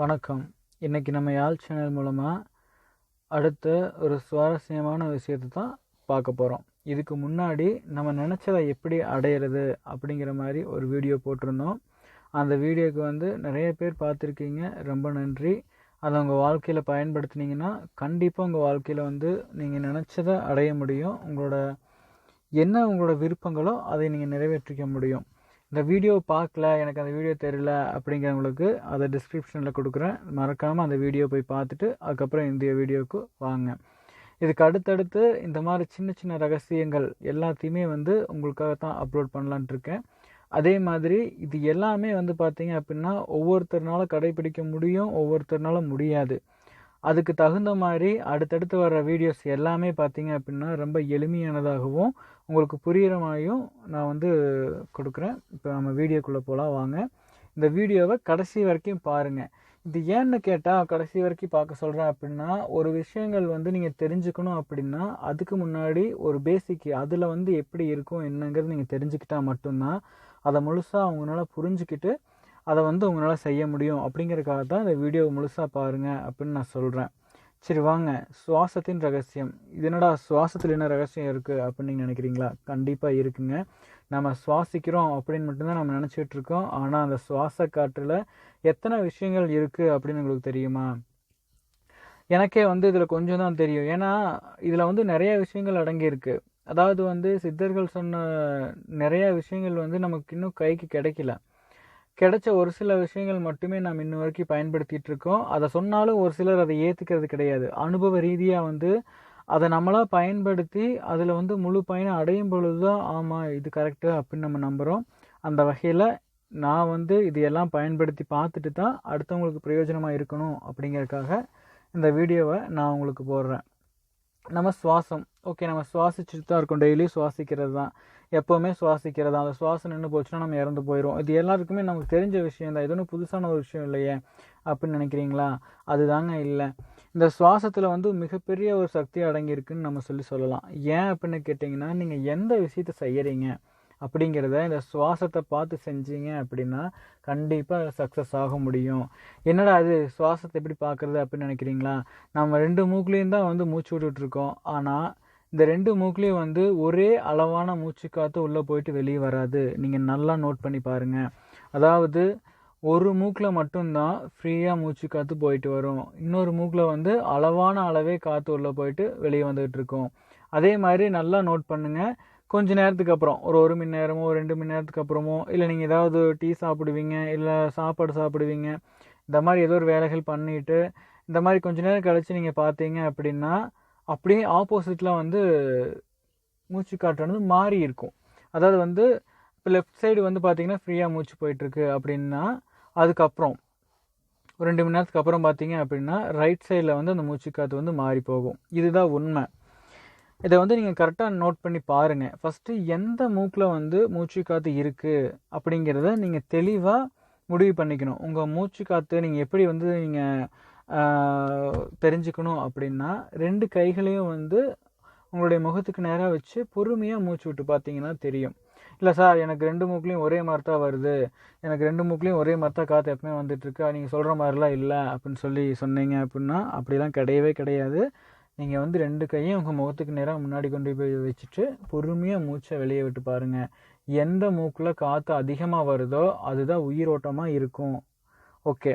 வணக்கம். இன்றைக்கி நம்ம யாழ் சேனல் மூலமாக அடுத்த ஒரு சுவாரஸ்யமான விஷயத்தை தான் பார்க்க போகிறோம் இதுக்கு முன்னாடி நம்ம நினச்சதை எப்படி அடையிறது அப்படிங்கிற மாதிரி ஒரு வீடியோ போட்டிருந்தோம். அந்த வீடியோக்கு வந்து நிறைய பேர் பார்த்துருக்கீங்க. ரொம்ப நன்றி. அதை உங்கள் வாழ்க்கையில் பயன்படுத்துனீங்கன்னா கண்டிப்பாக உங்கள் வாழ்க்கையில் வந்து நீங்கள் நினச்சதை அடைய முடியும். உங்களோட என்ன உங்களோட விருப்பங்களோ அதை நீங்கள் நிறைவேற்றிக்க முடியும். இந்த வீடியோ பார்க்கல எனக்கு அந்த வீடியோ தெரியல அப்படிங்கிறவங்களுக்கு அதை டிஸ்கிரிப்ஷனில் கொடுக்குறேன். மறக்காமல் அந்த வீடியோ போய் பார்த்துட்டு அதுக்கப்புறம் இந்த வீடியோவுக்கு வாங்க. இதுக்கு அடுத்தடுத்து இந்த மாதிரி சின்ன சின்ன ரகசியங்கள் எல்லாத்தையுமே வந்து உங்களுக்காக தான் அப்லோட் பண்ணலான்ட்டு இருக்கேன். அதே மாதிரி இது எல்லாமே வந்து பார்த்திங்க அப்படின்னா ஒவ்வொருத்தர்னால கடைபிடிக்க முடியும் ஒவ்வொருத்தர்னால முடியாது. அதுக்கு தகுந்த மாதிரி அடுத்தடுத்து வர வீடியோஸ் எல்லாமே பார்த்திங்க அப்படின்னா ரொம்ப எளிமையானதாகவும் உங்களுக்கு புரிகிற மாதிரியும் நான் வந்து கொடுக்குறேன். இப்போ நம்ம வீடியோக்குள்ளே போகலாம் வாங்க. இந்த வீடியோவை கடைசி வரைக்கும் பாருங்கள் இது ஏன்னு கேட்டால் கடைசி வரைக்கும் பார்க்க சொல்கிறேன் அப்படின்னா ஒரு விஷயங்கள் வந்து நீங்கள் தெரிஞ்சுக்கணும் அப்படின்னா அதுக்கு முன்னாடி ஒரு பேசிக் அதில் வந்து எப்படி இருக்கும் என்னங்கிறது நீங்கள் தெரிஞ்சுக்கிட்டால் மட்டும்தான் அதை முழுசாக அவங்களால புரிஞ்சுக்கிட்டு அதை வந்து உங்களால் செய்ய முடியும். அப்படிங்கிறதுக்காக தான் இந்த வீடியோவை முழுசாக பாருங்கள் அப்படின்னு நான் சொல்கிறேன் சரி வாங்க. சுவாசத்தின் ரகசியம். இது என்னடா சுவாசத்தில் என்ன ரகசியம் இருக்குது அப்படின்னு நீங்கள் நினைக்கிறீங்களா? கண்டிப்பாக இருக்குங்க. நம்ம சுவாசிக்கிறோம் அப்படின்னு மட்டும்தான் நம்ம நினச்சிட்டு இருக்கோம் ஆனால் அந்த சுவாச காற்றில் எத்தனை விஷயங்கள் இருக்குது அப்படின்னு உங்களுக்கு தெரியுமா? எனக்கே வந்து இதில் கொஞ்சம் தான் தெரியும். ஏன்னா இதில் வந்து நிறைய விஷயங்கள் அடங்கியிருக்கு. அதாவது வந்து சித்தர்கள் சொன்ன நிறைய விஷயங்கள் வந்து நமக்கு இன்னும் கைக்கு கிடைக்கல. கிடைச்ச ஒரு சில விஷயங்கள் மட்டுமே நாம் இன்ன வரைக்கும் பயன்படுத்திகிட்டு இருக்கோம். அதை சொன்னாலும் ஒரு சிலர் அதை ஏற்றுக்கிறது கிடையாது. அனுபவ ரீதியாக வந்து அதை நம்மளாக பயன்படுத்தி அதில் வந்து முழு பயணம் அடையும் பொழுது தான் ஆமாம் இது கரெக்டு அப்படின்னு நம்ம நம்புகிறோம் அந்த வகையில் நான் வந்து இது எல்லாம் பயன்படுத்தி பார்த்துட்டு தான் அடுத்தவங்களுக்கு பிரயோஜனமாக இருக்கணும் அப்படிங்கிறதுக்காக இந்த வீடியோவை நான் உங்களுக்கு போடுறேன். நம்ம சுவாசம். ஓகே நம்ம சுவாசிச்சுட்டு தான் இருக்கோம். டெய்லியும் சுவாசிக்கிறது தான். எப்போவுமே சுவாசிக்கிறது? அந்த சுவாசம் நின்று போச்சுன்னா நம்ம இறந்து போயிடும் இது எல்லாருக்குமே நமக்கு தெரிஞ்ச விஷயம் தான். இது ஒன்றும் புதுசான ஒரு விஷயம் இல்லையே. அப்படின்னு நினைக்கிறீங்களா? அதுதாங்க இல்லை. இந்த சுவாசத்தில் வந்து மிகப்பெரிய ஒரு சக்தி அடங்கியிருக்குன்னு நம்ம சொல்லி சொல்லலாம். ஏன் அப்படின்னு கேட்டிங்கன்னா நீங்கள் எந்த விஷயத்த செய்கிறீங்க அப்படிங்கிறத இந்த சுவாசத்தை பார்த்து செஞ்சீங்க அப்படின்னா கண்டிப்பாக சக்ஸஸ் ஆக முடியும். என்னடா அது சுவாசத்தை எப்படி பார்க்குறது அப்படின்னு நினைக்கிறீங்களா? நம்ம ரெண்டு மூக்குலேயும் தான் வந்து மூச்சு விட்டுட்ருக்கோம் ஆனால் இந்த ரெண்டு மூக்குலேயும் வந்து ஒரே அளவான மூச்சு காற்று உள்ளே போயிட்டு வெளியே வராது. நீங்கள் நல்லா நோட் பண்ணி பாருங்கள் அதாவது ஒரு மூக்கில் மட்டும்தான் ஃப்ரீயாக மூச்சு காற்று போயிட்டு வரும். இன்னொரு மூக்கில் வந்து அளவான அளவே காற்று உள்ளே போயிட்டு வெளியே வந்துகிட்டு இருக்கும். அதே மாதிரி நல்லா நோட் பண்ணுங்கள் கொஞ்ச நேரத்துக்கு அப்புறம் ஒரு ஒரு மணி நேரமோ ரெண்டு மணி நேரத்துக்கு அப்புறமோ இல்லை நீங்கள் ஏதாவது டீ சாப்பிடுவீங்க இல்லை சாப்பாடு சாப்பிடுவீங்க இந்த மாதிரி ஏதோ ஒரு வேலைகள் பண்ணிட்டு இந்த மாதிரி கொஞ்ச நேரம் கழித்து நீங்கள் பார்த்தீங்க அப்படின்னா அப்படியே ஆப்போசிட்டில் வந்து மூச்சு காற்றானது மாறி இருக்கும். அதாவது வந்து இப்போ லெஃப்ட் சைடு வந்து பார்த்தீங்கன்னா ஃப்ரீயாக மூச்சு போயிட்டுருக்கு அப்படின்னா அதுக்கப்புறம் ஒரு ரெண்டு மணி நேரத்துக்கு அப்புறம் பார்த்தீங்க அப்படின்னா ரைட் சைடில் வந்து அந்த மூச்சு காற்று வந்து மாறி போகும். இதுதான் உண்மை. இதை வந்து நீங்கள் கரெக்டாக நோட் பண்ணி பாருங்கள் ஃபஸ்ட்டு எந்த மூக்கில் வந்து மூச்சு காற்று இருக்குது அப்படிங்கிறத நீங்கள் தெளிவாக முடிவு பண்ணிக்கணும். உங்கள் மூச்சு காற்று நீங்கள் எப்படி வந்து நீங்கள் தெரிஞ்சுக்கணும் அப்படின்னா ரெண்டு கைகளையும் வந்து உங்களுடைய முகத்துக்கு நேராக வச்சு பொறுமையாக மூச்சு விட்டு பார்த்தீங்கன்னா தெரியும். இல்லை சார் எனக்கு ரெண்டு மூக்குலேயும் ஒரே மாதிரி தான் வருது. எனக்கு ரெண்டு மூக்குலேயும் ஒரே மாதிரி தான் காற்று எப்பவுமே வந்துட்டுருக்கு. நீங்கள் சொல்கிற மாதிரிலாம் இல்லை அப்படின்னு சொல்லி சொன்னீங்க அப்படின்னா அப்படிலாம் கிடையவே கிடையாது. நீங்கள் வந்து ரெண்டு கையும் உங்கள் முகத்துக்கு நேராக முன்னாடி கொண்டு போய் வச்சுட்டு பொறுமையாக மூச்சை வெளியே விட்டு பாருங்கள் எந்த மூக்கில் காற்று அதிகமாக வருதோ அதுதான் உயிரோட்டமாக இருக்கும். ஓகே.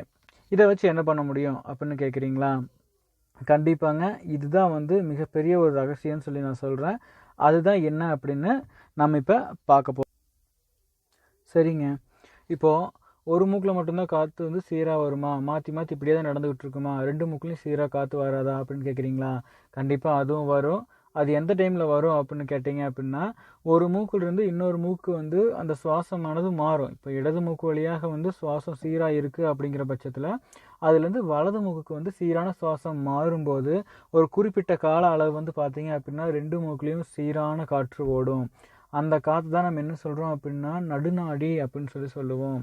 இதை வச்சு என்ன பண்ண முடியும் அப்படின்னு கேட்குறீங்களா கண்டிப்பாங்க. இதுதான் வந்து மிகப்பெரிய ஒரு ரகசியம்னு சொல்லி நான் சொல்கிறேன் அதுதான் என்ன அப்படின்னு நம்ம இப்போ பார்க்க போ சரிங்க. இப்போது ஒரு மூக்கில் மட்டும்தான் காற்று வந்து சீராக வருமா? மாற்றி மாற்றி இப்படியே தான் நடந்துகிட்டு இருக்குமா? ரெண்டு மூக்குலையும் சீராக காற்று வராதா அப்படின்னு கேட்குறீங்களா கண்டிப்பாக அதுவும் வரும். அது எந்த டைமில் வரும் அப்படின்னு கேட்டிங்க அப்படின்னா ஒரு மூக்குலேருந்து இன்னொரு மூக்கு வந்து அந்த சுவாசமானது மாறும். இப்போ இடது மூக்கு வழியாக வந்து சுவாசம் சீராக இருக்குது அப்படிங்கிற பட்சத்தில் அதுலேருந்து வலது மூக்குக்கு வந்து சீரான சுவாசம் மாறும்போது ஒரு குறிப்பிட்ட கால அளவு வந்து பார்த்தீங்க அப்படின்னா ரெண்டு மூக்குலேயும் சீரான காற்று ஓடும். அந்த காற்று தான் நம்ம என்ன சொல்கிறோம் அப்படின்னா நடுநாடி அப்படின்னு சொல்லி சொல்லுவோம்.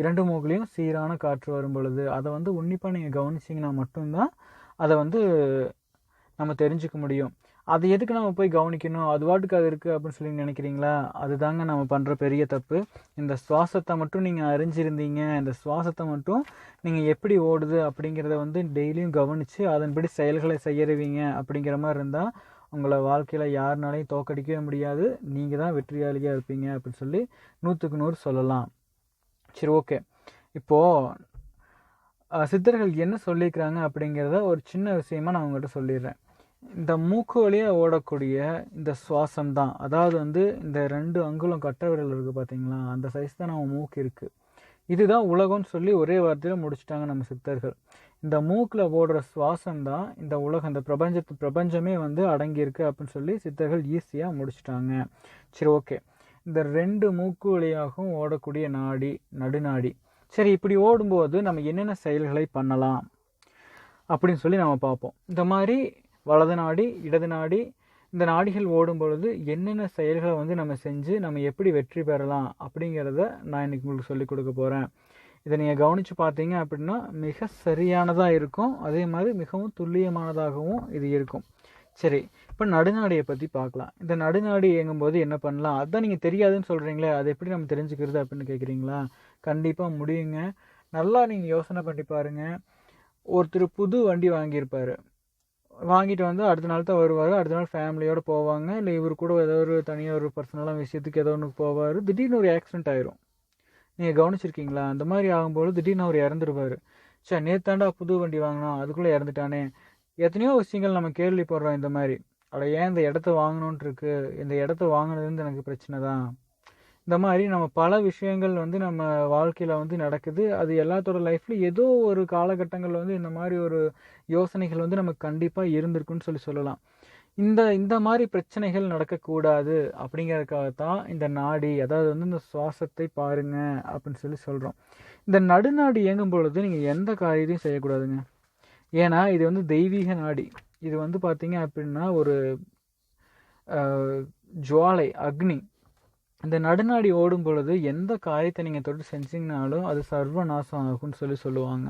இரண்டு மூக்குலேயும் சீரான காற்று வரும் பொழுது அதை வந்து உன்னிப்பாக நீங்கள் கவனிச்சிங்கன்னா மட்டும்தான் அதை வந்து நம்ம தெரிஞ்சுக்க முடியும். அது எதுக்கு நம்ம போய் கவனிக்கணும்? அது வாட்டுக்கு அது இருக்குது அப்படின்னு சொல்லி நினைக்கிறீங்களா? அதுதாங்க நம்ம பண்ணுற பெரிய தப்பு. இந்த சுவாசத்தை மட்டும் நீங்கள் அறிஞ்சிருந்தீங்க. இந்த சுவாசத்தை மட்டும் நீங்கள் எப்படி ஓடுது அப்படிங்கிறத வந்து டெய்லியும் கவனித்து அதன்படி செயல்களை செய்யறவீங்க அப்படிங்கிற மாதிரி இருந்தால் உங்களை வாழ்க்கையில் யாருனாலையும் தோக்கடிக்கவே முடியாது. நீங்கள் தான் வெற்றியாளியாக இருப்பீங்க அப்படின்னு சொல்லி நூற்றுக்கு நூறு சொல்லலாம். சரி ஓகே. இப்போது சித்தர்கள் என்ன சொல்லியிருக்கிறாங்க அப்படிங்கிறத ஒரு சின்ன விஷயமா நான் உங்கள்கிட்ட சொல்லிடுறேன். இந்த மூக்கு வழியாக ஓடக்கூடிய இந்த சுவாசம் தான் அதாவது வந்து இந்த ரெண்டு அங்குலம் கட்ட விரல் இருக்குது பார்த்தீங்களா அந்த சைஸ் தான் நம்ம மூக்கு இருக்குது இதுதான் உலகம்னு சொல்லி ஒரே வார்த்தையில் முடிச்சிட்டாங்க நம்ம சித்தர்கள். இந்த மூக்கில் ஓடுற சுவாசம் தான் இந்த உலகம் இந்த பிரபஞ்சத்து பிரபஞ்சமே வந்து அடங்கியிருக்கு அப்படின்னு சொல்லி சித்தர்கள் ஈஸியாக முடிச்சிட்டாங்க. சரி ஓகே இந்த ரெண்டு மூக்கு வழியாகவும் ஓடக்கூடிய நாடி நடுநாடி. சரி இப்படி ஓடும்போது நம்ம என்னென்ன செயல்களை பண்ணலாம் அப்படின்னு சொல்லி நம்ம பார்ப்போம். இந்த மாதிரி வலது நாடி இடது நாடி. இந்த நாடிகள் ஓடும் பொழுது என்னென்ன செயல்களை வந்து நம்ம செஞ்சு நம்ம எப்படி வெற்றி பெறலாம் அப்படிங்கிறத நான் இன்றைக்கி உங்களுக்கு சொல்லிக் கொடுக்க போகிறேன் இதை நீங்கள் கவனித்து பார்த்தீங்க அப்படின்னா மிக சரியானதாக இருக்கும். அதே மாதிரி மிகவும் துல்லியமானதாகவும் இது இருக்கும். சரி இப்போ நடுநாடியை பற்றி பார்க்கலாம். இந்த நடுநாடி இயங்கும்போது என்ன பண்ணலாம்? அதான் நீங்கள் தெரியாதுன்னு சொல்கிறீங்களே அதை எப்படி நம்ம தெரிஞ்சுக்கிறது அப்படின்னு கேட்குறீங்களா கண்டிப்பாக முடியுங்க. நல்லா நீங்கள் யோசனை பண்ணி பாருங்கள் ஒருத்தர் புது வண்டி வாங்கியிருப்பார். வாங்கிட்டு வந்து அடுத்த நாள் தான் வருவார். அடுத்த நாள் ஃபேமிலியோடு போவாங்க. இல்லை இவர் கூட ஏதோ ஒரு தனியாக ஒரு பர்சனலாக விஷயத்துக்கு ஏதோ ஒன்று போவார். திடீர்னு ஒரு ஆக்சிடென்ட் ஆயிரும். நீங்கள் கவனிச்சிருக்கீங்களா? அந்த மாதிரி ஆகும்போது திடீர்னு அவர் இறந்துருவார். சார் நேத்தாண்டா புது வண்டி வாங்கினா அதுக்குள்ளே இறந்துட்டானே. எத்தனையோ விஷயங்கள் நம்ம கேள்விப்படுறோம் இந்த மாதிரி. அட ஏன் இந்த இடத்த வாங்கணுன்ட்டு இருக்குது இந்த இடத்த வாங்கினதுலேருந்து எனக்கு பிரச்சனை தான் இந்த மாதிரி நம்ம பல விஷயங்கள் வந்து நம்ம வாழ்க்கையில் வந்து நடக்குது. அது எல்லாத்தோட லைஃப்லையும் ஏதோ ஒரு காலகட்டங்களில் வந்து இந்த மாதிரி ஒரு யோசனைகள் வந்து நமக்கு கண்டிப்பாக இருந்திருக்குன்னு சொல்லி சொல்லலாம். இந்த இந்த மாதிரி பிரச்சனைகள் நடக்கக்கூடாது அப்படிங்கிறதுக்காகத்தான் இந்த நாடி அதாவது வந்து இந்த சுவாசத்தை பாருங்க அப்படின்னு சொல்லி சொல்கிறோம் இந்த நடுநாடி இயங்கும் பொழுது நீங்கள் எந்த காரியத்தையும் செய்யக்கூடாதுங்க. ஏன்னா இது வந்து தெய்வீக நாடி. இது வந்து பார்த்தீங்க அப்படின்னா ஒரு ஜுவாலை அக்னி இந்த நடுநாடி ஓடும் பொழுது எந்த காரியத்தை நீங்கள் தொட்டு செஞ்சிங்கனாலும் அது சர்வநாசம் ஆகும்னு சொல்லி சொல்லுவாங்க.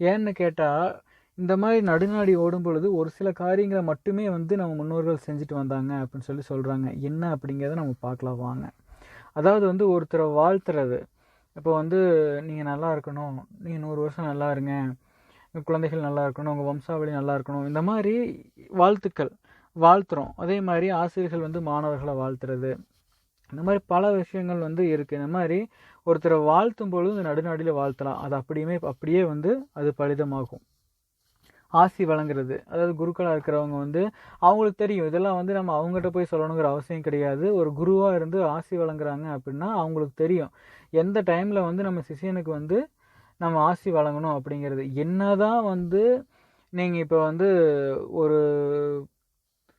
ஏன்னு கேட்டால் இந்த மாதிரி நடுநாடி ஓடும் பொழுது ஒரு சில காரியங்களை மட்டுமே வந்து நம்ம முன்னோர்கள் செஞ்சுட்டு வந்தாங்க அப்படின்னு சொல்லி சொல்கிறாங்க என்ன அப்படிங்கிறத நம்ம பார்க்கலாம் வாங்க. அதாவது வந்து ஒருத்தரை வாழ்த்துறது. இப்போ வந்து நீங்கள் நல்லா இருக்கணும். நீங்கள் நூறு வருஷம் நல்லா இருங்க. உங்கள் குழந்தைகள் நல்லா இருக்கணும். உங்கள் வம்சாவளி நல்லா இருக்கணும். இந்த மாதிரி வாழ்த்துக்கள். வாழ்த்துறோம். அதே மாதிரி ஆசிரியர்கள் வந்து மாணவர்களை வாழ்த்துறது. இந்த மாதிரி பல விஷயங்கள் வந்து இருக்குது இந்த மாதிரி ஒருத்தரை வாழ்த்தும் பொழுது நடுநாடியில் வாழ்த்தலாம். அது அப்படியுமே அப்படியே வந்து அது பலிதமாகும். ஆசி வழங்குறது. அதாவது குருக்களாக இருக்கிறவங்க வந்து அவங்களுக்கு தெரியும். இதெல்லாம் வந்து நம்ம அவங்ககிட்ட போய் சொல்லணுங்கிற அவசியம் கிடையாது. ஒரு குருவாக இருந்து ஆசி வழங்குறாங்க அப்படின்னா அவங்களுக்கு தெரியும். எந்த டைமில் வந்து நம்ம சிஷியனுக்கு வந்து நம்ம ஆசி வழங்கணும் அப்படிங்கிறது. என்ன தான் வந்து நீங்கள் இப்போ வந்து ஒரு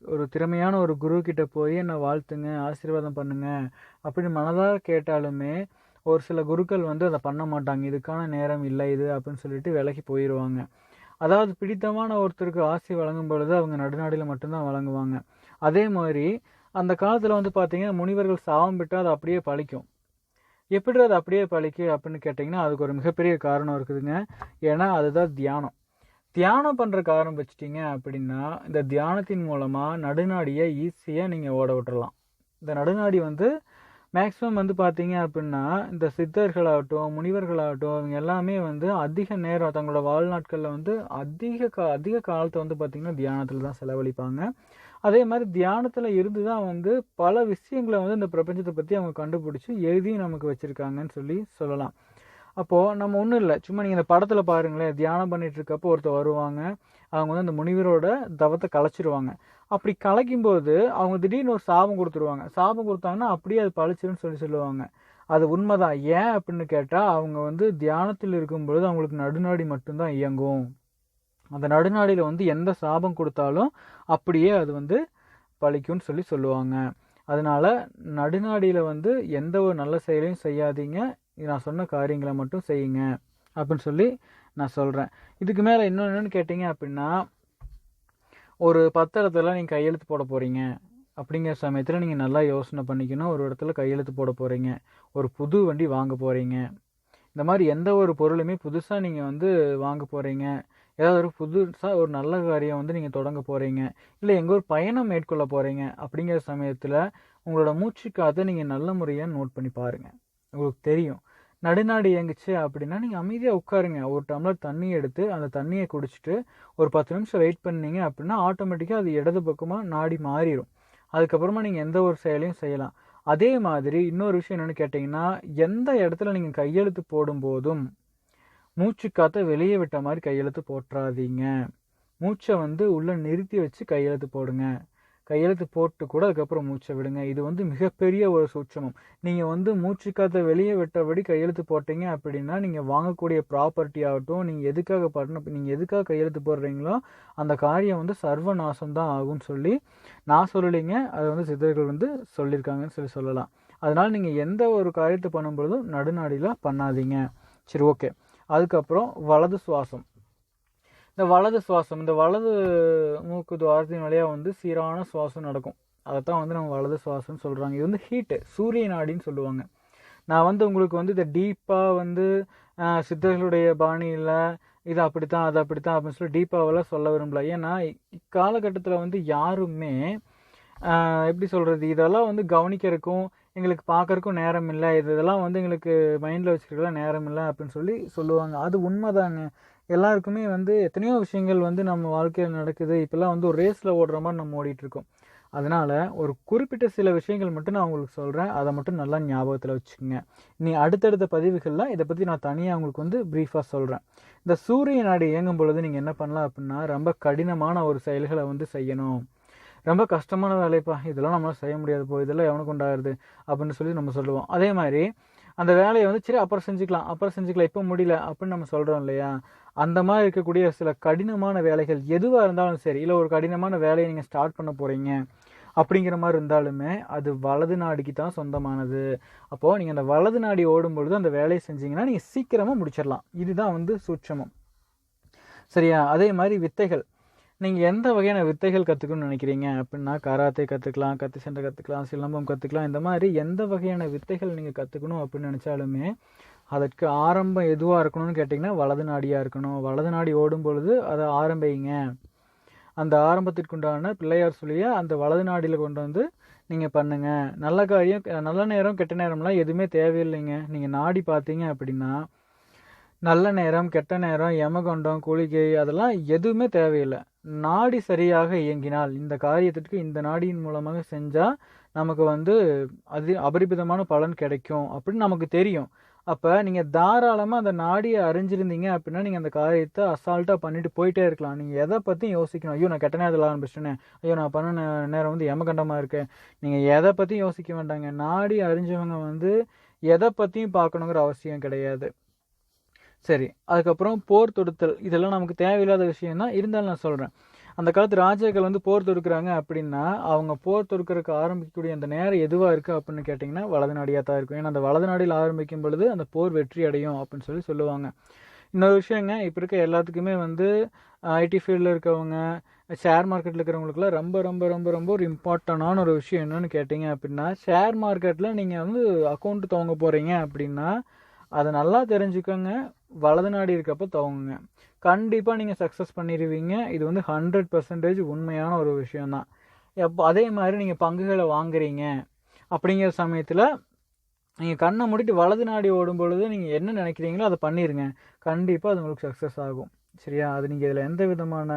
ஒரு திறமையான ஒரு குரு கிட்ட போய் என்னை வாழ்த்துங்க ஆசீர்வாதம் பண்ணுங்க அப்படின்னு மனதாக கேட்டாலுமே ஒரு சில குருக்கள் வந்து அதை பண்ண மாட்டாங்க. இதுக்கான நேரம் இல்லை இது அப்படின்னு சொல்லிட்டு விலகி போயிடுவாங்க அதாவது பிடித்தமான ஒருத்தருக்கு ஆசை வழங்கும் பொழுது அவங்க நடுநாடியில் மட்டும்தான் வழங்குவாங்க. அதே மாதிரி அந்த காலத்தில் வந்து பார்த்தீங்கன்னா முனிவர்கள் சாபம் விட்டால் அது அப்படியே பழிக்கும். எப்படி அது அப்படியே பழிக்கு அப்படின்னு கேட்டிங்கன்னா அதுக்கு ஒரு மிகப்பெரிய காரணம் இருக்குதுங்க. ஏன்னா அதுதான் தியானம். தியானம் பண்ணுறக்கு ஆரம்பிச்சிட்டிங்க அப்படின்னா இந்த தியானத்தின் மூலமாக நடுநாடியை ஈஸியாக நீங்கள் ஓட விட்டுறலாம். இந்த நடுநாடி வந்து மேக்ஸிமம் வந்து பார்த்தீங்க அப்படின்னா இந்த சித்தர்களாகட்டும் முனிவர்களாகட்டும் இவங்க எல்லாமே வந்து அதிக நேரம் தங்களோட வாழ்நாட்களில் வந்து அதிக கா அதிக காலத்தை வந்து பார்த்திங்கன்னா தியானத்தில் தான் செலவழிப்பாங்க. அதே மாதிரி தியானத்தில் இருந்து தான் வந்து பல விஷயங்களை வந்து இந்த பிரபஞ்சத்தை பற்றி அவங்க கண்டுபிடிச்சி எழுதியும் நமக்கு வச்சுருக்காங்கன்னு சொல்லி சொல்லலாம். அப்போது நம்ம ஒன்றும் இல்லை. சும்மா நீங்கள் இந்த படத்தில் பாருங்களேன் தியானம் பண்ணிட்டு இருக்கப்போ ஒருத்தர் வருவாங்க. அவங்க வந்து அந்த முனிவரோட தவத்தை கலைச்சிருவாங்க. அப்படி கலைக்கும்போது அவங்க திடீர்னு ஒரு சாபம் கொடுத்துருவாங்க. சாபம் கொடுத்தாங்கன்னா அப்படியே அது பழிச்சிருன்னு சொல்லி சொல்லுவாங்க. அது உண்மைதான். ஏன் அப்படின்னு கேட்டால் அவங்க வந்து தியானத்தில் இருக்கும் பொழுது அவங்களுக்கு நடுநாடி மட்டும்தான் இயங்கும். அந்த நடுநாடியில் வந்து எந்த சாபம் கொடுத்தாலும் அப்படியே அது வந்து பழிக்கும்னு சொல்லி சொல்லுவாங்க. அதனால நடுநாடியில் வந்து எந்த ஒரு நல்ல செயலையும் செய்யாதீங்க. நான் சொன்ன காரியங்களை மட்டும் செய்யுங்க அப்படின்னு சொல்லி நான் சொல்கிறேன் இதுக்கு மேலே இன்னொன்று கேட்டிங்க அப்படின்னா ஒரு பத்திரத்தில் நீங்கள் கையெழுத்து போட போகிறீங்க அப்படிங்கிற சமயத்தில் நீங்கள் நல்லா யோசனை பண்ணிக்கணும். ஒரு இடத்துல கையெழுத்து போட போகிறீங்க ஒரு புது வண்டி வாங்க போகிறீங்க இந்த மாதிரி எந்த ஒரு பொருளுமே புதுசாக நீங்கள் வந்து வாங்க போகிறீங்க ஏதாவது ஒரு புதுசாக ஒரு நல்ல காரியம் வந்து நீங்கள் தொடங்க போகிறீங்க இல்லை எங்கே ஒரு பயணம் மேற்கொள்ள போகிறீங்க அப்படிங்கிற சமயத்தில் உங்களோட மூச்சு காற்றை நீங்கள் நல்ல முறையாக நோட் பண்ணி பாருங்கள் உங்களுக்கு தெரியும். நடுநாடு இயங்குச்சு அப்படின்னா நீங்கள் அமைதியாக உட்காருங்க. ஒரு டம்ளர் தண்ணி எடுத்து அந்த தண்ணியை குடிச்சிட்டு ஒரு பத்து நிமிஷம் வெயிட் பண்ணீங்க அப்படின்னா ஆட்டோமேட்டிக்காக அது இடது பக்கமாக நாடி மாறிடும் அதுக்கப்புறமா நீங்கள் எந்த ஒரு செயலையும் செய்யலாம். அதே மாதிரி இன்னொரு விஷயம் என்னென்னு கேட்டிங்கன்னா எந்த இடத்துல நீங்கள் கையெழுத்து போடும்போதும் மூச்சு காற்றை வெளியே விட்ட மாதிரி கையெழுத்து போட்டுறாதீங்க மூச்சை வந்து உள்ளே நிறுத்தி வச்சு கையெழுத்து போடுங்க. கையெழுத்து போட்டு கூட அதுக்கப்புறம் மூச்சை விடுங்க. இது வந்து மிகப்பெரிய ஒரு சூட்சமம். நீங்கள் வந்து மூச்சு காற்றை வெளியே விட்டபடி கையெழுத்து போட்டீங்க அப்படின்னா நீங்கள் வாங்கக்கூடிய ப்ராப்பர்ட்டி ஆகட்டும் நீங்கள் எதுக்காக பண்ண நீங்கள் எதுக்காக கையெழுத்து போடுறீங்களோ அந்த காரியம் வந்து சர்வ நாசம் தான் ஆகும்னு சொல்லி நான் சொல்லலைங்க. அது வந்து சித்தர்கள் வந்து சொல்லியிருக்காங்கன்னு சொல்லி சொல்லலாம். அதனால் நீங்கள் எந்த ஒரு காரியத்தை பண்ணும்பொழுதும் நடுநாடியில் பண்ணாதீங்க. சரி ஓகே அதுக்கப்புறம் வலது சுவாசம். இந்த வலது சுவாசம் இந்த வலது மூக்கு துவாரத்தின் வழியாக வந்து சீரான சுவாசம் நடக்கும். அதைத்தான் வந்து நம்ம வலது சுவாசம்னு சொல்கிறாங்க இது வந்து ஹீட்டு சூரிய நாடின்னு சொல்லுவாங்க. நான் வந்து உங்களுக்கு வந்து இதை டீப்பாக வந்து சித்தர்களுடைய பாணியில் இது அப்படித்தான் அது அப்படித்தான் அப்படின்னு சொல்லி டீப்பாவெல்லாம் சொல்ல விரும்பல. ஏன்னா இக்காலகட்டத்தில் வந்து யாருமே எப்படி சொல்கிறது இதெல்லாம் வந்து கவனிக்கிறதுக்கும் எங்களுக்கு பார்க்குறக்கும் நேரம் இல்லை. இது இதெல்லாம் வந்து எங்களுக்கு மைண்டில் வச்சுருக்கலாம் நேரம் இல்லை அப்படின்னு சொல்லி சொல்லுவாங்க. அது உண்மைதாங்க. எல்லாருக்குமே வந்து எத்தனையோ விஷயங்கள் வந்து நம்ம வாழ்க்கையில் நடக்குது. இப்போல்லாம் வந்து ஒரு ரேஸில் ஓடுற மாதிரி நம்ம ஓடிட்டுருக்கோம் அதனால் ஒரு குறிப்பிட்ட சில விஷயங்கள் மட்டும் நான் உங்களுக்கு சொல்கிறேன் அதை மட்டும் நல்லா ஞாபகத்தில் வச்சுக்கோங்க. நீ அடுத்தடுத்த பதிவுகளில் இதை பற்றி நான் தனியாக உங்களுக்கு வந்து ப்ரீஃபாக சொல்கிறேன் இந்த சூரிய நாடு இயங்கும் பொழுது நீங்கள் என்ன பண்ணலாம் அப்படின்னா ரொம்ப கடினமான ஒரு செயல்களை வந்து செய்யணும். ரொம்ப கஷ்டமான வேலைப்பா இதெல்லாம் நம்மளால் செய்ய முடியாது போ இதெல்லாம் எவனுக்கு உண்டாகுது அப்படின்னு சொல்லி நம்ம சொல்லுவோம். அதே மாதிரி அந்த வேலையை வந்து சரி அப்புறம் செஞ்சுக்கலாம் அப்புறம் செஞ்சுக்கலாம் இப்போ முடியல அப்படின்னு நம்ம சொல்கிறோம் இல்லையா? அந்த மாதிரி இருக்கக்கூடிய சில கடினமான வேலைகள் எதுவாக இருந்தாலும் சரி இல்லை ஒரு கடினமான வேலையை நீங்கள் ஸ்டார்ட் பண்ண போகிறீங்க அப்படிங்கிற மாதிரி இருந்தாலுமே அது வலது நாடிக்கு தான் சொந்தமானது. அப்போது நீங்கள் அந்த வலது நாடி ஓடும்பொழுது அந்த வேலையை செஞ்சீங்கன்னா நீங்கள் சீக்கிரமாக முடிச்சிடலாம். இதுதான் வந்து சூட்சமம். சரியா? அதே மாதிரி வித்தைகள். நீங்கள் எந்த வகையான வித்தைகள் கற்றுக்கணும்னு நினைக்கிறீங்க? அப்படின்னா கராத்தே கற்றுக்கலாம் கத்தி சண்டை கற்றுக்கலாம் சிலம்பம் கற்றுக்கலாம் இந்த மாதிரி எந்த வகையான வித்தைகள் நீங்கள் கற்றுக்கணும் அப்படின்னு நினச்சாலுமே அதற்கு ஆரம்பம் எதுவாக இருக்கணும்னு கேட்டிங்கன்னா வலது நாடியாக இருக்கணும். வலது நாடி ஓடும் பொழுது அதை ஆரம்பிங்க. அந்த ஆரம்பத்திற்குண்டான பிள்ளையார் சொல்லிய அந்த வலது நாடியில் கொண்டு வந்து நீங்கள் பண்ணுங்கள் நல்ல காரியம் நல்ல நேரம் கெட்ட நேரம்லாம் எதுவுமே தேவையில்லைங்க. நீங்கள் நாடி பார்த்தீங்க அப்படின்னா நல்ல நேரம் கெட்ட நேரம் யமகண்டம் குளிகை அதெல்லாம் எதுவுமே தேவையில்லை. நாடி சரியாக இயங்கினால் இந்த காரியத்திற்கு இந்த நாடியின் மூலமாக செஞ்சால் நமக்கு வந்து அது அபரிமிதமான பலன் கிடைக்கும் அப்படின்னு நமக்கு தெரியும். அப்போ நீங்கள் தாராளமாக அந்த நாடியை அறிஞ்சிருந்தீங்க அப்படின்னா நீங்கள் அந்த காரியத்தை அசால்ட்டாக பண்ணிட்டு போயிட்டே இருக்கலாம். நீங்கள் எதை பற்றியும் யோசிக்கணும். ஐயோ நான் கெட்ட நேரத்தில் ஆரம்பிச்சிட்டேனே. ஐயோ நான் பண்ண நேரம் வந்து எமகண்டமாக இருக்கேன் நீங்கள் எதை பற்றியும் யோசிக்க வேண்டாங்க. நாடி அறிஞ்சவங்க வந்து எதை பற்றியும் பார்க்கணுங்கிற அவசியம் கிடையாது. சரி அதுக்கப்புறம் போர் தொடுத்தல். இதெல்லாம் நமக்கு தேவையில்லாத விஷயம் தான் இருந்தாலும் நான் சொல்கிறேன் அந்த காலத்து ராஜாக்கள் வந்து போர் தொடுக்கிறாங்க அப்படின்னா அவங்க போர் தொடுக்கிறதுக்கு ஆரம்பிக்கக்கூடிய அந்த நேரம் எதுவாக இருக்குது அப்படின்னு கேட்டிங்கன்னா வலது நாடியாக தான் இருக்கும். ஏன்னா அந்த வலது நாடியில் ஆரம்பிக்கும் பொழுது அந்த போர் வெற்றி அடையும் அப்படின்னு சொல்லி சொல்லுவாங்க. இன்னொரு விஷயங்க இப்போ இருக்க எல்லாத்துக்குமே வந்து ஐடி ஃபீல்டில் இருக்கவங்க ஷேர் மார்க்கெட்டில் இருக்கிறவங்களுக்குலாம் ரொம்ப ரொம்ப ரொம்ப ரொம்ப ஒரு இம்பார்ட்டண்டான ஒரு விஷயம் என்னென்னு கேட்டிங்க அப்படின்னா ஷேர் மார்க்கெட்டில் நீங்கள் வந்து அக்கௌண்ட் துவங்க போகிறீங்க அப்படின்னா அதை நல்லா தெரிஞ்சுக்கோங்க. வலது நாடி இருக்கப்போ துவங்குங்க. கண்டிப்பாக நீங்கள் சக்ஸஸ் பண்ணிடுவீங்க இது வந்து ஹண்ட்ரட் பர்சன்டேஜ் உண்மையான ஒரு விஷயந்தான் எப்போ அதே மாதிரி நீங்கள் பங்குகளை வாங்குறீங்க. அப்படிங்கிற சமயத்தில் நீங்கள் கண்ணை மூடிட்டு வலது நாடி ஓடும் பொழுது நீங்கள் என்ன நினைக்கிறீங்களோ அதை பண்ணிடுங்க கண்டிப்பாக அது உங்களுக்கு சக்ஸஸ் ஆகும். சரியா? அது நீங்கள் இதில் எந்த விதமான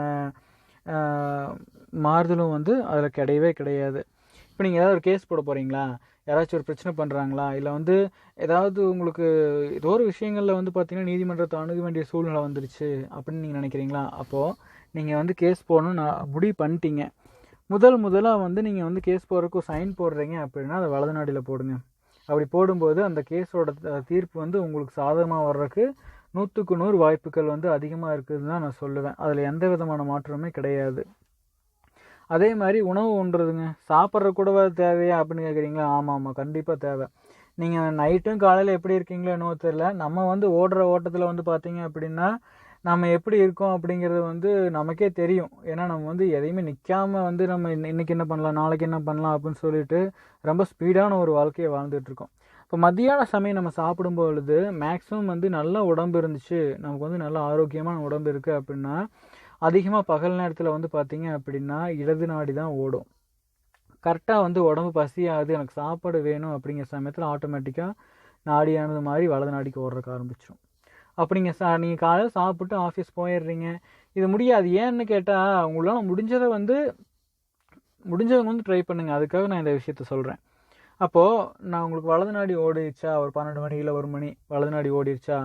மாறுதலும் வந்து அதில் கிடையவே கிடையாது. இப்போ நீங்கள் ஏதாவது ஒரு கேஸ் போட போகிறீங்களா யாராச்சும் ஒரு பிரச்சனை பண்ணுறாங்களா இல்லை வந்து ஏதாவது உங்களுக்கு ஏதோ ஒரு விஷயங்களில் வந்து பார்த்திங்கன்னா நீதிமன்றத்தை அணுக வேண்டிய சூழ்நிலை வந்துருச்சு அப்படின்னு நீங்கள் நினைக்கிறீங்களா? அப்போது நீங்கள் வந்து கேஸ் போகணும்னு நான் முடிவு பண்ணிட்டீங்க. முதல் முதலாக வந்து நீங்கள் வந்து கேஸ் போடுறதுக்கு சைன் போடுறீங்க அப்படின்னா அதை வலது நாடியில் போடுங்க. அப்படி போடும்போது அந்த கேஸோட தீர்ப்பு வந்து உங்களுக்கு சாதகமாக வர்றதுக்கு நூற்றுக்கு நூறு வாய்ப்புகள் வந்து அதிகமாக இருக்குதுன்னு தான் நான் சொல்லுவேன். அதில் எந்த விதமான மாற்றமே கிடையாது. அதே மாதிரி உணவு உண்றதுங்க. சாப்பிட்ற கூட தேவையா அப்படின்னு கேட்குறீங்களா ஆமாம் ஆமாம் கண்டிப்பாக தேவை. நீங்கள் நைட்டும் காலையில் எப்படி இருக்கீங்களோ என்னவோ தெரில நம்ம வந்து ஓடுற ஓட்டத்தில் வந்து பார்த்தீங்க அப்படின்னா நம்ம எப்படி இருக்கோம் அப்படிங்கிறது வந்து நமக்கே தெரியும். ஏன்னா நம்ம வந்து எதையுமே நிற்காம வந்து நம்ம இன்னைக்கு என்ன பண்ணலாம்? நாளைக்கு என்ன பண்ணலாம்? அப்படின்னு சொல்லிட்டு ரொம்ப ஸ்பீடான ஒரு வாழ்க்கையை வாழ்ந்துட்டுருக்கோம் இப்போ மத்தியான சமயம் நம்ம சாப்பிடும் பொழுது மேக்ஸிமம் வந்து நல்ல உடம்பு இருந்துச்சு. நமக்கு வந்து நல்ல ஆரோக்கியமான உடம்பு இருக்குது அப்படின்னா அதிகமாக பகல் நேரத்தில் வந்து பார்த்தீங்க அப்படின்னா இடது நாடி தான் ஓடும். கரெக்டாக வந்து உடம்பு பசியாகுது எனக்கு சாப்பாடு வேணும் அப்படிங்கிற சமயத்தில் ஆட்டோமேட்டிக்காக நாடியானது மாதிரி வலது நாடிக்கு ஓடுறக்க ஆரம்பிச்சிடும் அப்படிங்க சா நீங்கள் காலையில் சாப்பிட்டு ஆஃபீஸ் போயிடுறீங்க. இது முடியாது. ஏன்னு கேட்டால் உங்களால் முடிஞ்சதை வந்து முடிஞ்சவங்க வந்து ட்ரை பண்ணுங்கள் அதுக்காக நான் இந்த விஷயத்த சொல்கிறேன் அப்போது நான் உங்களுக்கு வலது நாடி ஓடிடுச்சா? ஒரு பன்னெண்டு மணி இல்லை ஒரு மணி வலது நாடி ஓடிடுச்சா?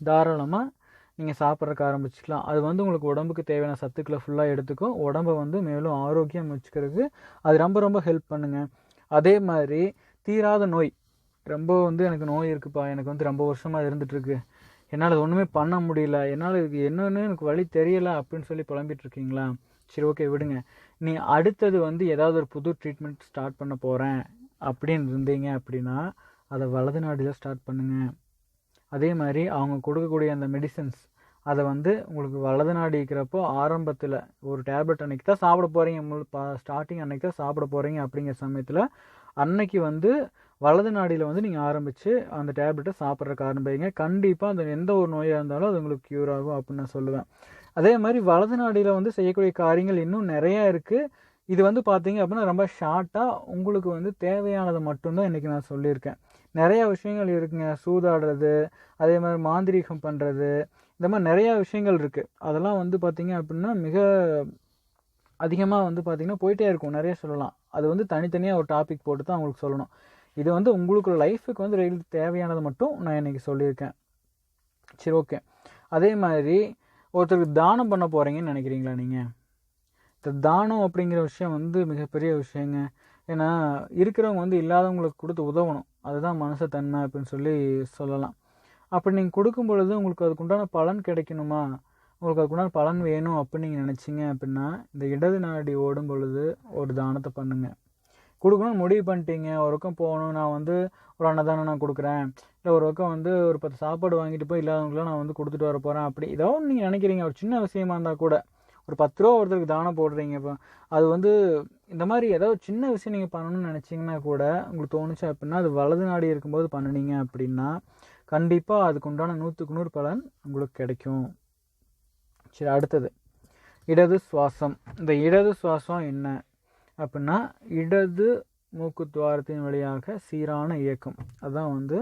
தாராளமாக நீங்கள் சாப்பிட்றக்க ஆரம்பிச்சிக்கலாம். அது வந்து உங்களுக்கு உடம்புக்கு தேவையான சத்துக்களை ஃபுல்லாக எடுத்துக்கும். உடம்பை வந்து மேலும் ஆரோக்கியம் வச்சுக்கிறதுக்கு அது ரொம்ப ரொம்ப ஹெல்ப் பண்ணுங்கள் அதே மாதிரி தீராத நோய். ரொம்ப வந்து எனக்கு நோய் இருக்குப்பா. எனக்கு வந்து ரொம்ப வருஷமாக இருந்துகிட்ருக்கு என்னால் அது ஒன்றுமே பண்ண முடியல. என்னால் இதுக்கு என்னென்னு எனக்கு வழி தெரியலை அப்படின்னு சொல்லி புலம்பிட்டு இருக்கீங்களா? சரி ஓகே விடுங்க. நீ அடுத்தது வந்து ஏதாவது ஒரு புது ட்ரீட்மெண்ட் ஸ்டார்ட் பண்ண போகிறேன் அப்படின்னு இருந்தீங்க அப்படின்னா அதை வலது நாடியில் ஸ்டார்ட் பண்ணுங்கள் அதே மாதிரி அவங்க கொடுக்கக்கூடிய அந்த மெடிசன்ஸ் அதை வந்து உங்களுக்கு வலது நாடி இருக்கிறப்போ ஆரம்பத்தில் ஒரு டேப்லெட் அன்றைக்கி தான் சாப்பிட போகிறீங்க முழு ஸ்டார்டிங் அன்னைக்கு தான் சாப்பிட போகிறீங்க அப்படிங்கிற சமயத்தில் அன்னைக்கு வந்து வலது நாடியில் வந்து நீங்கள் ஆரம்பித்து அந்த டேப்லெட்டை சாப்பிட்றக்கு ஆரம்பிங்க கண்டிப்பாக அந்த எந்த ஒரு நோயாக இருந்தாலும் அது உங்களுக்கு க்யூர் ஆகும் அப்படின்னு நான் சொல்லுவேன். அதே மாதிரி வலது நாடியில் வந்து செய்யக்கூடிய காரியங்கள் இன்னும் நிறையா இருக்குது இது வந்து பார்த்தீங்க அப்படின்னா ரொம்ப ஷார்ட்டாக உங்களுக்கு வந்து தேவையானதை மட்டும்தான் இன்றைக்கி நான் சொல்லியிருக்கேன். நிறையா விஷயங்கள் இருக்குங்க. சூதாடுறது அதே மாதிரி மாந்திரீகம் பண்ணுறது இந்த மாதிரி நிறையா விஷயங்கள் இருக்குது அதெல்லாம் வந்து பார்த்திங்க அப்படின்னா மிக அதிகமாக வந்து பார்த்திங்கன்னா போயிட்டே இருக்கும். நிறைய சொல்லலாம். அது வந்து தனித்தனியாக ஒரு டாபிக் போட்டு தான் அவங்களுக்கு சொல்லணும். இது வந்து உங்களுக்கு லைஃபுக்கு வந்து ரயில் தேவையானது மட்டும் நான் இன்றைக்கி சொல்லியிருக்கேன். சரி ஓகே அதே மாதிரி ஒருத்தருக்கு தானம் பண்ண போகிறீங்கன்னு நினைக்கிறீங்களா நீங்கள் இந்த தானம் அப்படிங்கிற விஷயம் வந்து மிகப்பெரிய விஷயங்க. ஏன்னா இருக்கிறவங்க வந்து இல்லாதவங்களுக்கு கொடுத்து உதவணும். அதுதான் மனசத்தன்மை அப்படின்னு சொல்லி சொல்லலாம். அப்படி நீங்கள் கொடுக்கும் பொழுது உங்களுக்கு அதுக்குண்டான பலன் கிடைக்கணுமா? உங்களுக்கு அதுக்குண்டான பலன் வேணும் அப்படின்னு நீங்கள் நினச்சிங்க அப்படின்னா இந்த இடது நாடி ஓடும் பொழுது ஒரு தானத்தை பண்ணுங்கள் கொடுக்கணும்னு முடிவு பண்ணிட்டீங்க. ஒரு பக்கம் போகணும் நான் வந்து ஒரு அன்னதானம் நான் கொடுக்குறேன். இல்லை ஒரு பக்கம் வந்து ஒரு பத்து சாப்பாடு வாங்கிட்டு போய் இல்லாதவங்களாம் நான் வந்து கொடுத்துட்டு வர போகிறேன் அப்படி ஏதோ ஒன்று நீங்கள் நினைக்கிறீங்க. ஒரு சின்ன விஷயமா இருந்தால் கூட ஒரு பத்து ரூபா ஒருத்தருக்கு தானம் போடுறீங்க இப்போ. அது வந்து இந்த மாதிரி ஏதோ சின்ன விஷயம் நீங்கள் பண்ணணும்னு நினச்சிங்கன்னா கூட உங்களுக்கு தோணுச்சு அப்படின்னா அது வலது நாடி இருக்கும்போது பண்ணுனீங்க அப்படின்னா கண்டிப்பாக அதுக்கு உண்டான நூற்றுக்கு நூறு பலன் உங்களுக்கு கிடைக்கும். சரி அடுத்தது. இடது சுவாசம். இந்த இடது சுவாசம் என்ன? அப்படின்னா இடது மூக்கு துவாரத்தின் வழியாக சீரான இயக்கம். அதுதான் வந்து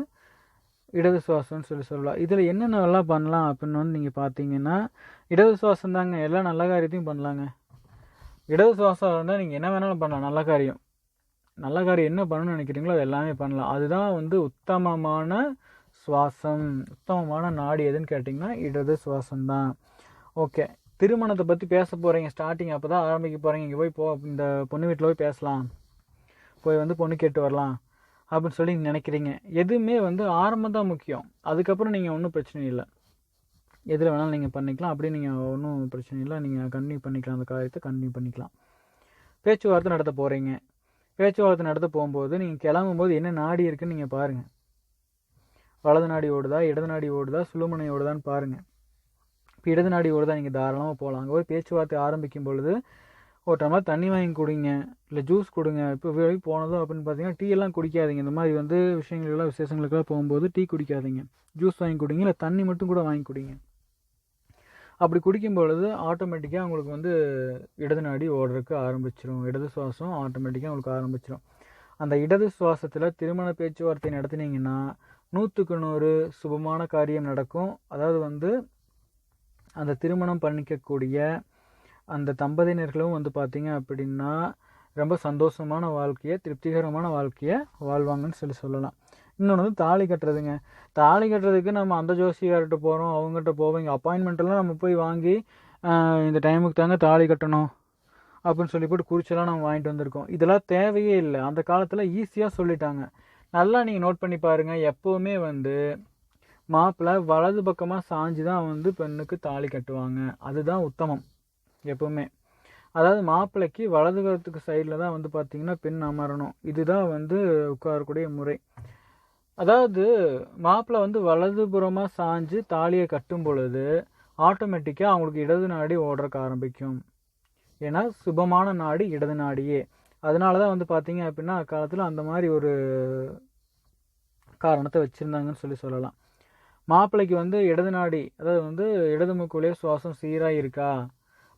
இடது சுவாசம்னு சொல்லி சொல்லலாம். இதில் என்னென்னலாம் பண்ணலாம் அப்படின்னு வந்து நீங்கள் பார்த்தீங்கன்னா இடது சுவாசம் தாங்க. எல்லா நல்ல காரியத்தையும் பண்ணலாங்க. இடது சுவாசம் இருந்தால் நீங்கள் என்ன வேணாலும் பண்ணலாம். நல்ல காரியம். நல்ல காரியம் என்ன பண்ணணும்னு நினைக்கிறீங்களோ அது எல்லாமே பண்ணலாம். அதுதான் வந்து உத்தமமான சுவாசம் உத்தமமான நாடி எதுன்னு கேட்டிங்கன்னா இடது சுவாசம் தான் ஓகே. திருமணத்தை பற்றி பேச போகிறீங்க ஸ்டார்டிங் அப்போ தான் ஆரம்பிக்க போகிறீங்க இங்கே போய் போ இந்த பொண்ணு வீட்டில் போய் பேசலாம். போய் வந்து பொண்ணு கேட்டு வரலாம் அப்படின்னு சொல்லி நினைக்கிறீங்க. எதுவுமே வந்து ஆரம்பம் தான் முக்கியம். அதுக்கப்புறம் நீங்கள் ஒன்றும் பிரச்சனை இல்லை. எதில் வேணாலும் நீங்கள் பண்ணிக்கலாம். அப்படி நீங்கள் ஒன்றும் பிரச்சனை இல்லை. நீங்கள் கன்டினியூ பண்ணிக்கலாம். அந்த காரியத்தை கன்டினியூ பண்ணிக்கலாம். பேச்சுவார்த்தை நடத்த போகிறீங்க பேச்சுவார்த்தை நடத்த போகும்போது நீங்கள் கிளம்பும்போது என்ன நாடி இருக்குன்னு நீங்கள் பாருங்கள் வலது நாடி ஓடுதா இடது நாடி ஓடுதா சுழுமனை ஓடுதான்னு பாருங்கள் இப்போ இடது நாடி ஓடுதா நீங்கள் தாராளமாக போகலாம் அங்கே போய் பேச்சுவார்த்தை ஆரம்பிக்கும் பொழுது ஒரு டம்ளர் தண்ணி வாங்கி குடிங்க இல்லை ஜூஸ் கொடுங்க. இப்போ வரைக்கும் போனதும் அப்படின்னு பார்த்தீங்கன்னா டீ எல்லாம் குடிக்காதீங்க. இந்த மாதிரி வந்து விஷயங்களுக்கெல்லாம் விசேஷங்களுக்கெல்லாம் போகும்போது டீ குடிக்காதீங்க. ஜூஸ் வாங்கி குடிங்க இல்லை தண்ணி மட்டும் கூட வாங்கி குடிங்க. அப்படி குடிக்கும் பொழுது ஆட்டோமேட்டிக்காக உங்களுக்கு வந்து இடது நாடி ஓடுறதுக்கு ஆரம்பிச்சிடும் இடது சுவாசம் ஆட்டோமேட்டிக்காக உங்களுக்கு ஆரம்பிச்சிடும் அந்த இடது சுவாசத்தில் திருமண பேச்சுவார்த்தை நடத்தினீங்கன்னா நூற்றுக்கு நூறு சுபமான காரியம் நடக்கும். அதாவது வந்து அந்த திருமணம் பண்ணிக்கக்கூடிய அந்த தம்பதியினர்களும் வந்து பார்த்திங்க அப்படின்னா ரொம்ப சந்தோஷமான வாழ்க்கையை திருப்திகரமான வாழ்க்கையை வாழ்வாங்கன்னு சொல்லி சொல்லலாம். இன்னொன்று வந்து தாலி கட்டுறதுங்க. தாலி கட்டுறதுக்கு நம்ம அந்த ஜோசியார்கிட்ட போகிறோம் அவங்ககிட்ட போவோம். இங்கே அப்பாயின்மெண்ட்டெல்லாம் நம்ம போய் வாங்கி இந்த டைமுக்கு தாங்க தாலி கட்டணும் அப்படின்னு சொல்லி போட்டு குறிச்செல்லாம் நம்ம வாங்கிட்டு வந்திருக்கோம். இதெல்லாம் தேவையே இல்லை. அந்த காலத்தில் ஈஸியாக சொல்லிட்டாங்க. நல்லா நீங்கள் நோட் பண்ணி பாருங்கள் எப்போவுமே வந்து மாப்பிள்ளை வலது பக்கமாக சாஞ்சு தான் வந்து பெண்ணுக்கு தாலி கட்டுவாங்க. அதுதான் உத்தமம். எப்போவுமே. அதாவது மாப்பிள்ளைக்கு வலது கரத்துக்கு சைடில் தான் வந்து பார்த்தீங்கன்னா பெண் அமரணும். இதுதான் வந்து உட்காரக்கூடிய முறை. அதாவது மாப்பிள்ளை வந்து வலதுபுறமாக சாஞ்சு தாலியை கட்டும் பொழுது ஆட்டோமேட்டிக்காக அவங்களுக்கு இடது நாடி ஓடுறக்கு ஆரம்பிக்கும். ஏன்னா சுபமான நாடி இடது நாடியே. அதனால தான் வந்து பார்த்தீங்க அப்படின்னா அக்காலத்தில் அந்த மாதிரி ஒரு காரணத்தை வச்சுருந்தாங்கன்னு சொல்லி சொல்லலாம். மாப்பிள்ளைக்கு வந்து இடது நாடி அதாவது வந்து இடது மூக்குள்ளே சுவாசம் சீராக இருக்கா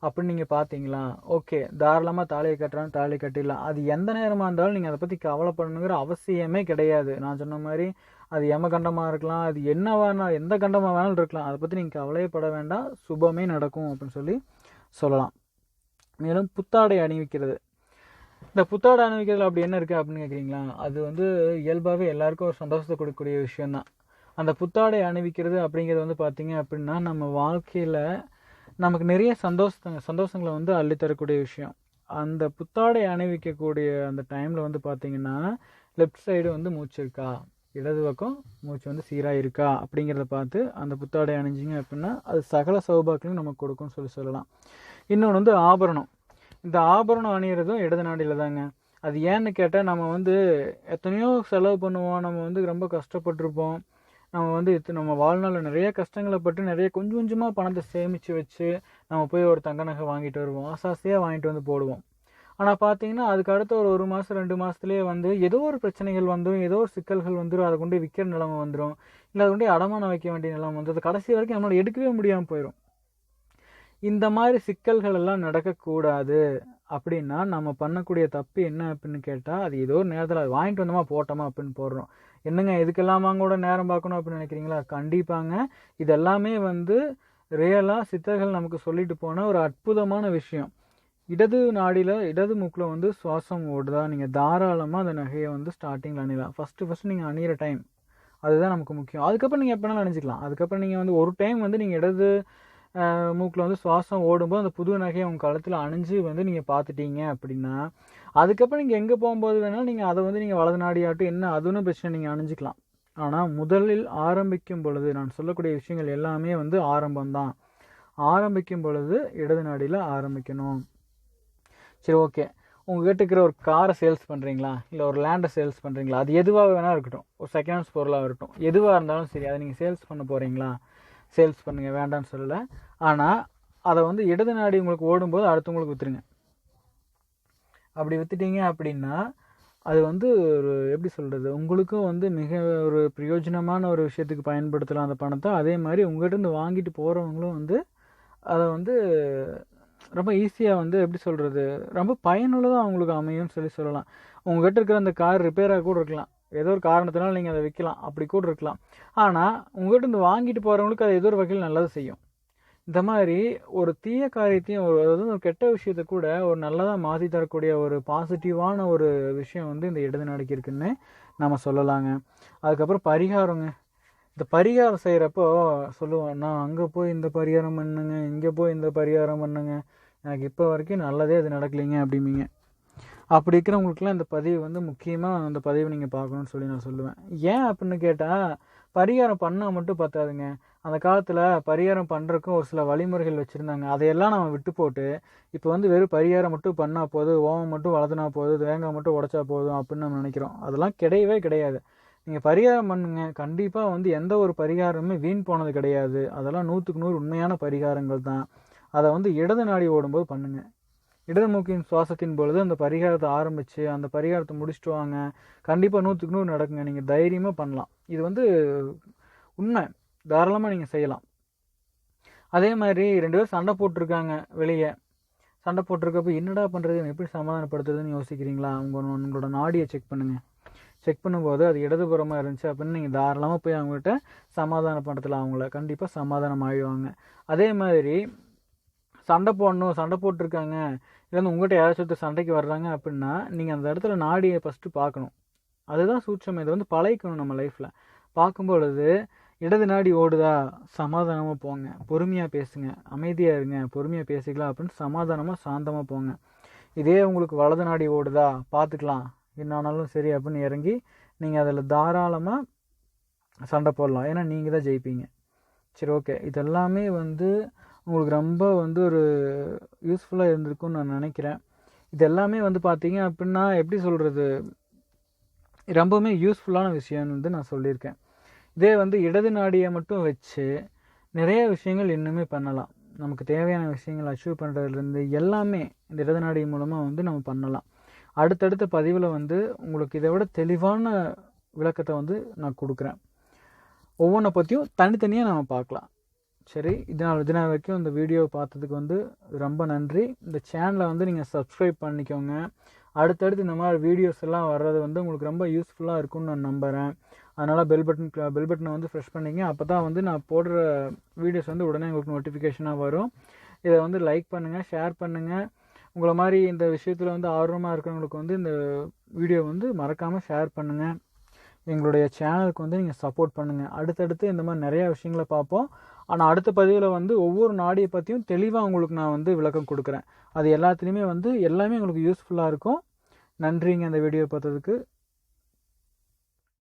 அப்படின்னு நீங்கள் பார்த்தீங்களா ஓகே தாராளமாக தாலியை கட்டுறான்னு தாலி கட்டிடலாம். அது எந்த நேரமாக இருந்தாலும் நீங்கள் அதை பற்றி கவலைப்படணுங்கிற அவசியமே கிடையாது. நான் சொன்ன மாதிரி அது யமகண்டமாக இருக்கலாம் அது என்ன வேணால் எந்த கண்டமாக வேணாலும் இருக்கலாம். அதை பற்றி நீங்கள் கவலையப்பட வேண்டாம். சுபமே நடக்கும் அப்படின்னு சொல்லி சொல்லலாம். மேலும் புத்தாடை அணிவிக்கிறது. இந்த புத்தாடை அணிவிக்கிறதுல அப்படி என்ன இருக்குது அப்படின்னு கேட்குறீங்களா அது வந்து இயல்பாகவே எல்லாருக்கும் ஒரு சந்தோஷத்தை கொடுக்கக்கூடிய விஷயந்தான் அந்த புத்தாடை அணிவிக்கிறது அப்படிங்கிறது வந்து பார்த்திங்க அப்படின்னா நம்ம வாழ்க்கையில் நமக்கு நிறைய சந்தோஷ சந்தோஷங்களை வந்து அள்ளித்தரக்கூடிய விஷயம். அந்த புத்தாடை அணிவிக்கக்கூடிய அந்த டைமில் வந்து பார்த்தீங்கன்னா லெஃப்ட் சைடு வந்து மூச்சு இருக்கா? இடது பக்கம் மூச்சு வந்து சீராக இருக்கா? அப்படிங்கிறத பார்த்து அந்த புத்தாடை அணிஞ்சிங்க அப்படின்னா அது சகல சௌபாக்களையும் நமக்கு கொடுக்கும்னு சொல்லி சொல்லலாம். இன்னொன்று வந்து ஆபரணம். இந்த ஆபரணம் அணியிறதும் இடது நாடியில் தாங்க அது ஏன்னு கேட்டால் நம்ம வந்து எத்தனையோ செலவு பண்ணுவோம். நம்ம வந்து ரொம்ப கஷ்டப்பட்டிருப்போம். நம்ம வந்து இது நம்ம வாழ்நாளில் நிறைய கஷ்டங்களை பட்டு நிறைய கொஞ்சம் கொஞ்சமாக பணத்தை சேமித்து வச்சு நம்ம போய் ஒரு தங்க நகை வாங்கிட்டு வருவோம். ஆசாசையாக வாங்கிட்டு வந்து போடுவோம். ஆனால் பார்த்தீங்கன்னா அதுக்கு அடுத்த ஒரு ஒரு மாதம் ரெண்டு மாதத்துலேயே வந்து ஏதோ ஒரு பிரச்சனைகள் வந்துடும் ஏதோ ஒரு சிக்கல்கள் வந்துடும் அதை கொண்டு விற்கிற நிலைமை வந்துடும் இல்லை அதை கொண்டு அடமானம் வைக்க வேண்டிய நிலைமை வந்துடும் அது கடைசி வரைக்கும் நம்மளால் எடுக்கவே முடியாமல் போயிடும் இந்த மாதிரி சிக்கல்கள் எல்லாம் நடக்கக்கூடாது. அப்படின்னா நம்ம பண்ணக்கூடிய தப்பு என்ன அப்படின்னு கேட்டால் அது ஏதோ ஒரு நேரத்தில் அது வாங்கிட்டு வந்தோமா போட்டோமா அப்படின்னு போடுறோம். என்னங்க இதுக்கெல்லாமா கூட நேரம் பார்க்கணும் அப்படின்னு நினைக்கிறீங்களா? கண்டிப்பாங்க. இதெல்லாமே வந்து ரியலாக சித்தர்கள் நமக்கு சொல்லிட்டு போன ஒரு அற்புதமான விஷயம். இடது நாடியில் இடது மூக்கில் வந்து சுவாசம் ஓடுதா? நீங்கள் தாராளமாக அந்த நகையை வந்து ஸ்டார்டிங்கில் அணியலாம். ஃபஸ்ட்டு ஃபஸ்ட்டு நீங்கள் அணியிற டைம் அதுதான் நமக்கு முக்கியம். அதுக்கப்புறம் நீங்கள் எப்போனாலும் அணிஞ்சிக்கலாம். அதுக்கப்புறம் நீங்கள் வந்து ஒரு டைம் வந்து நீங்கள் இடது மூக்கில் வந்து சுவாசம் ஓடும்போது அந்த புது நகையை உங்கள் கழுத்தில் அணிஞ்சு வந்து நீங்கள் பார்த்துட்டீங்க அப்படின்னா அதுக்கப்புறம் நீங்கள் எங்கே போகும்போது வேணாலும் நீங்கள் அதை வந்து நீங்கள் வலது நாடியாட்டும் என்ன அதுன்னு பிரச்சனை நீங்கள் அணிஞ்சிக்கலாம். ஆனால் முதலில் ஆரம்பிக்கும் பொழுது நான் சொல்லக்கூடிய விஷயங்கள் எல்லாமே வந்து ஆரம்பம்தான். ஆரம்பிக்கும் பொழுது இடது நாடியில் ஆரம்பிக்கணும். சரி ஓகே. உங்ககிட்ட இருக்கிற ஒரு காரை சேல்ஸ் பண்ணுறீங்களா இல்லை ஒரு லேண்டை சேல்ஸ் பண்ணுறீங்களா அது எதுவாக வேணால் இருக்கட்டும். ஒரு செகண்ட் ஹேண்ட்ஸ் பொருளாக இருக்கட்டும். எதுவாக இருந்தாலும் சரி அதை நீங்கள் சேல்ஸ் பண்ண போகிறீங்களா சேல்ஸ் பண்ணுங்கள் வேண்டாம்னு சொல்லலை. ஆனால் அதை வந்து இடது நாடி உங்களுக்கு ஓடும்போது அடுத்தவங்களுக்கு விற்றுருங்க அப்படி விற்றுட்டீங்க அப்படின்னா அது வந்து ஒரு எப்படி சொல்கிறது உங்களுக்கும் வந்து மிக ஒரு பிரயோஜனமான ஒரு விஷயத்துக்கு பயன்படுத்தலாம் அந்த பணத்தை. அதே மாதிரி உங்கள்கிட்ட இருந்து வாங்கிட்டு போகிறவங்களும் வந்து அதை வந்து ரொம்ப ஈஸியாக வந்து எப்படி சொல்கிறது ரொம்ப பயனுள்ளதாக அவங்களுக்கு அமையும்னு சொல்லி சொல்லலாம். உங்கள்கிட்ட இருக்கிற அந்த கார் ரிப்பேராக கூட இருக்கலாம். ஏதோ ஒரு காரணத்தினால நீங்கள் அதை விற்கலாம். அப்படி கூட இருக்கலாம். ஆனால் உங்கள்கிட்ட இருந்து வாங்கிட்டு போகிறவங்களுக்கு அது ஏதோ ஒரு வகையில் நல்லது செய்யும். இந்த மாதிரி ஒரு தீய காரியத்தையும் ஒரு அதாவது ஒரு கெட்ட விஷயத்தை கூட ஒரு நல்லதாக மாற்றி தரக்கூடிய ஒரு பாசிட்டிவான ஒரு விஷயம் வந்து இந்த இடது நாடுக்கு இருக்குன்னு நம்ம சொல்லலாங்க. அதுக்கப்புறம் பரிகாரங்க. இந்த பரிகாரம் செய்கிறப்போ சொல்லுவோம் நான் அங்கே போய் இந்த பரிகாரம் பண்ணுங்க இங்கே போய் இந்த பரிகாரம் பண்ணுங்க. எனக்கு இப்போ வரைக்கும் நல்லதே அது நடக்கலைங்க அப்படிம்பீங்க. அப்படி இருக்கிறவங்களுக்குலாம் இந்த பதிவு வந்து முக்கியமாக அந்த பதிவை நீங்கள் பார்க்கணுன்னு சொல்லி நான் சொல்லுவேன். ஏன் அப்படின்னு கேட்டால் பரிகாரம் பண்ணால் மட்டும் பத்தாதுங்க. அந்த காலத்தில் பரிகாரம் பண்ணுறக்கும் ஒரு சில வழிமுறைகள் வச்சுருந்தாங்க. அதையெல்லாம் நம்ம விட்டு போட்டு இப்போ வந்து வெறும் பரிகாரம் மட்டும் பண்ணால் போதும் ஓமம் மட்டும் வளர்த்துனா போதும் தேங்காய் மட்டும் உடச்சா போதும் அப்படின்னு நம்ம நினைக்கிறோம். அதெல்லாம் கிடையவே கிடையாது. நீங்கள் பரிகாரம் பண்ணுங்க. கண்டிப்பாக வந்து எந்த ஒரு பரிகாரமுமே வீண் போனது கிடையாது. அதெல்லாம் நூற்றுக்கு நூறு உண்மையான பரிகாரங்கள் தான். அதை வந்து இடது நாடி ஓடும்போது பண்ணுங்கள் இடது மூக்கின் சுவாசத்தின் பொழுது அந்த பரிகாரத்தை ஆரம்பித்து அந்த பரிகாரத்தை முடிச்சுட்டு வாங்க கண்டிப்பாக நூற்றுக்கு நூறு நடக்குங்க. நீங்கள் தைரியமாக பண்ணலாம். இது வந்து உண்மை. தாராளமாக நீங்கள் செய்யலாம். அதே மாதிரி ரெண்டு பேரும் சண்டை போட்டிருக்காங்க வெளியே. சண்டை போட்டிருக்கப்ப என்னடா பண்ணுறது எப்படி சமாதானப்படுத்துறதுன்னு யோசிக்கிறீங்களா? உங்கள் உங்களோட நாடியை செக் பண்ணுங்கள் செக் பண்ணும்போது அது இடதுபுறமாக இருந்துச்சு அப்படின்னு நீங்கள் தாராளமாக போய் அவங்ககிட்ட சமாதானப்படுத்தலாம் அவங்கள கண்டிப்பாக சமாதானம் ஆகிடுவாங்க அதே மாதிரி சண்டை போடணும் சண்டை போட்டிருக்காங்க. இல்லைன்னா உங்கள்கிட்ட யாராச்சும் ஒருத்தர் சண்டைக்கு வர்றாங்க அப்படின்னா நீங்கள் அந்த இடத்துல நாடியை ஃபஸ்ட்டு பார்க்கணும். அதுதான் சூட்சம். இதை வந்து பழகிக்கணும் நம்ம லைஃப்பில் பார்க்கும்பொழுது இடது நாடி ஓடுதா? சமாதானமாக போங்க. பொறுமையாக பேசுங்க. அமைதியாக இருங்க. பொறுமையாக பேசிக்கலாம் அப்படின்னு சமாதானமாக சாந்தமாக போங்க. இதே உங்களுக்கு வலது நாடி ஓடுதா? பார்த்துக்கலாம். என்ன ஆனாலும் சரி அப்படின்னு இறங்கி நீங்கள் அதில் தாராளமாக சண்டை போடலாம். ஏன்னா நீங்கள் தான் ஜெயிப்பீங்க. சரி ஓகே இதெல்லாமே வந்து உங்களுக்கு ரொம்ப வந்து ஒரு யூஸ்ஃபுல்லாக இருந்திருக்கும்னு நான் நினைக்கிறேன். இது எல்லாமே வந்து பார்த்தீங்க அப்படின்னா எப்படி சொல்கிறது ரொம்பவுமே யூஸ்ஃபுல்லான விஷயம்னு வந்து நான் சொல்லியிருக்கேன். இதே வந்து இடது நாடியை மட்டும் வச்சு நிறைய விஷயங்கள் இன்னுமே பண்ணலாம். நமக்கு தேவையான விஷயங்கள் அச்சீவ் பண்ணுறதுலேருந்து எல்லாமே இந்த இடது நாடி மூலமாக வந்து நம்ம பண்ணலாம். அடுத்தடுத்த பதிவில் வந்து உங்களுக்கு இதை விட தெளிவான விளக்கத்தை வந்து நான் கொடுக்குறேன். ஒவ்வொன்றை பற்றியும் தனித்தனியாக நம்ம பார்க்கலாம். சரி இதனால் இதனால் வரைக்கும் இந்த வீடியோ பார்த்ததுக்கு வந்து ரொம்ப நன்றி. இந்த சேனலை வந்து நீங்கள் சப்ஸ்கிரைப் பண்ணிக்கோங்க. அடுத்தடுத்து இந்த மாதிரி வீடியோஸ் எல்லாம் வர்றது வந்து உங்களுக்கு ரொம்ப யூஸ்ஃபுல்லாக இருக்கும்னு நான் நம்புகிறேன் அதனால் பெல் பட்டன் பெல் பட்டனை வந்து ஃப்ரெஷ் பண்ணிங்க. அப்போ தான் வந்து நான் போடுற வீடியோஸ் வந்து உடனே உங்களுக்கு நோட்டிஃபிகேஷனாக வரும். இதை வந்து லைக் பண்ணுங்கள் ஷேர் பண்ணுங்கள் உங்களை மாதிரி இந்த விஷயத்தில் வந்து ஆர்வமாக இருக்கிறவங்களுக்கு வந்து இந்த வீடியோ வந்து மறக்காமல் ஷேர் பண்ணுங்கள் எங்களுடைய சேனலுக்கு வந்து நீங்கள் சப்போர்ட் பண்ணுங்கள் அடுத்தடுத்து இந்த மாதிரி நிறையா விஷயங்களை பார்ப்போம். ஆனால் அடுத்த பதிவில் வந்து ஒவ்வொரு நாடியை பற்றியும் தெளிவாக உங்களுக்கு நான் வந்து விளக்கம் கொடுக்குறேன். அது எல்லாத்துலேயுமே வந்து எல்லாமே உங்களுக்கு யூஸ்ஃபுல்லாக இருக்கும். நன்றிங்க இந்த வீடியோ பார்த்ததுக்கு.